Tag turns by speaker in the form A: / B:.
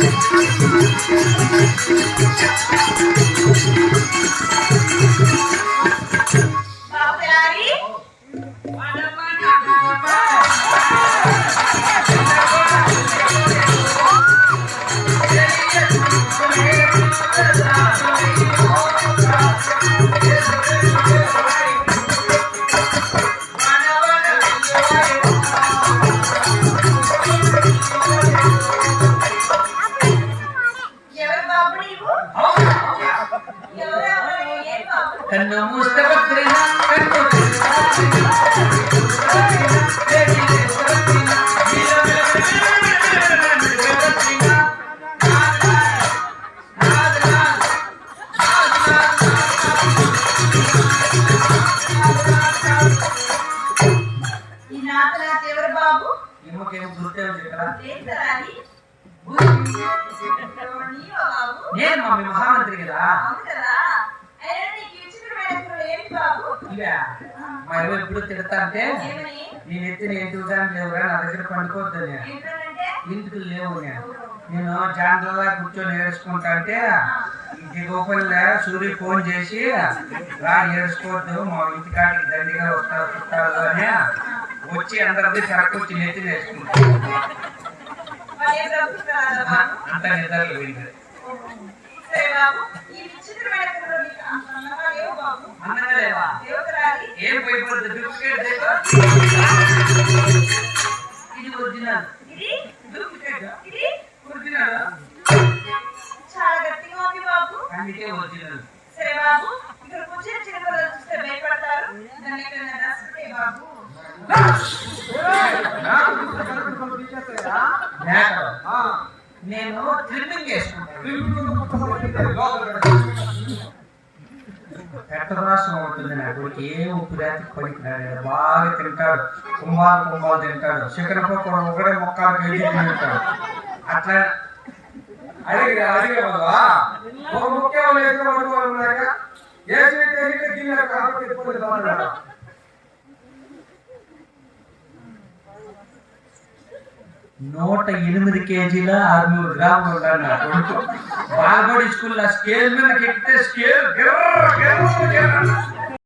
A: బాబు
B: కన్ను మూస్తే భద్రిన కన్ను
A: ఈ నాతనాథ్ ఎవరు బాబు
B: ఏమోకేమో గుర్తేమో చెప్పరా?
A: లేస్తారాని నీవా బాబు
B: నేను మమ్మీ మహామంత్రి కదా. మా ఇవ్వ ఎప్పుడు తిడతా అంటే నేను ఎత్తిన ఇంటికి లేవురా నా దగ్గర పండుకోవద్దని ఇంటికి లేవు నేను నేను కూర్చొని ఏడుచుకుంటా అంటే ఇంటి సూర్య ఫోన్ చేసి రా ఏడుచుకోవద్దు మా ఇంటి కాడికి దండిగా వస్తారు చుట్టాలు అని. వచ్చి అందరిది కరెక్ట్ వచ్చి నెత్తి నేర్చుకుంటాను
A: మరి ఏం బ్రతుకుతారా బాబు
B: అంత నిద్రలు వెళ్ళింది
A: దేవతరాలి.
B: ఏం పోయిపోతుంది డూప్లికేట్ ఇది ఒరిజినల్.
A: Duplicate
B: original.
A: చాలా గట్టిగా ఉంది బాబు.
B: అందుకే ఒరిజినల్.
A: సరే బాబు ఇక్కడ కూర్చొని చిన్నపిల్లలు చూస్తే భయపడతారు. దాన్ని ఎక్కడైనా రాసుకుంటే బాబు.
B: నేను ట్రిమ్మింగ్ చేసుకుంటాను పెట్టరాసం ఉంటుంది నా కొడుకు ఏ ఉప్పు రాతి పనికి బాగా తింటాడు కుంభాలు కుంభాలు తింటాడు చికెన్ పకోడ ఒకటే ముక్కాలు కేజీ తింటాడు అట్లా
C: అడిగి అడిగే వదవా ఒక ముఖ్యం లేక పడుకోవాలన్నాక ఏసీ తెలియక గిన్నె కాబట్టి ఎప్పుడు
B: నూట ఎనిమిది కేజీల ఆరునూరు గ్రాములు ఉన్నాడు నా కొడుకు. బాల్బడి స్కూల్లో స్కేల్ మీద ఎక్కితే స్కేల్